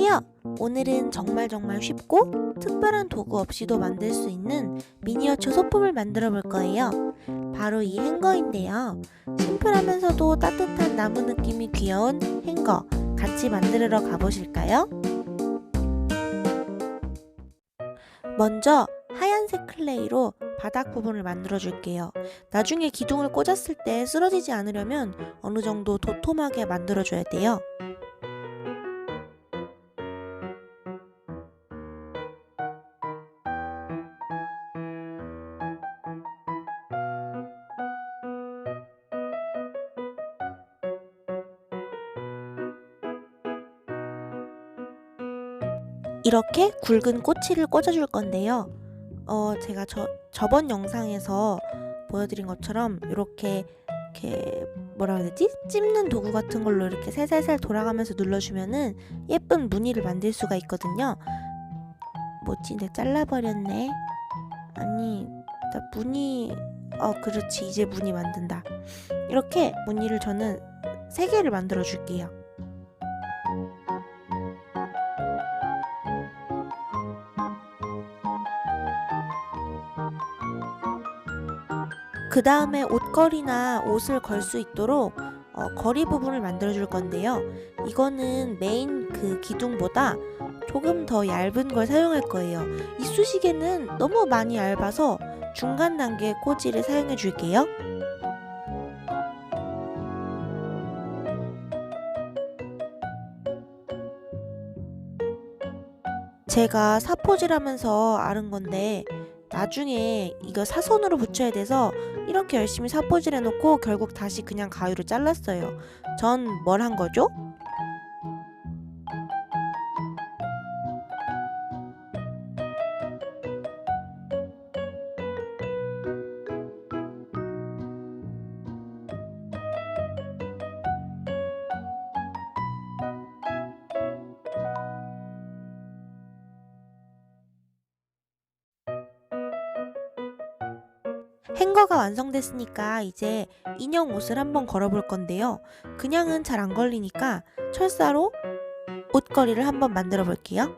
안녕하세요. 오늘은 정말 정말 쉽고 특별한 도구 없이도 만들 수 있는 미니어처 소품을 만들어 볼 거예요. 바로 이 행거인데요. 심플하면서도 따뜻한 나무 느낌이 귀여운 행거 같이 만들러 가보실까요? 먼저 하얀색 클레이로 바닥 부분을 만들어 줄게요. 나중에 기둥을 꽂았을 때 쓰러지지 않으려면 어느 정도 도톰하게 만들어 줘야 돼요. 이렇게 굵은 꼬치를 꽂아줄 건데요. 어, 제가 저, 저번 영상에서 보여드린 것처럼 이렇게 이렇게 뭐라 해야 되지? 찝는 도구 같은 걸로 이렇게 살살살 돌아가면서 눌러주면은 예쁜 무늬를 만들 수가 있거든요. 뭐지? 내 잘라버렸네. 아니, 나 무늬, 어, 그렇지. 이제 무늬 만든다. 이렇게 무늬를 저는 세 개를 만들어 줄게요. 그 다음에 옷걸이나 옷을 걸 수 있도록 어, 거리 부분을 만들어 줄 건데요. 이거는 메인 그 기둥보다 조금 더 얇은 걸 사용할 거예요. 이쑤시개는 너무 많이 얇아서 중간 단계 꽂이를 사용해 줄게요. 제가 사포질하면서 아는 건데 나중에 이거 사선으로 붙여야 돼서 이렇게 열심히 사포질 해놓고 결국 다시 그냥 가위로 잘랐어요. 전 뭘 한 거죠? 행거가 완성됐으니까 이제 인형 옷을 한번 걸어볼 건데요. 그냥은 잘 안 걸리니까 철사로 옷걸이를 한번 만들어 볼게요.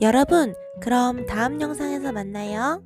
여러분, 그럼 다음 영상에서 만나요.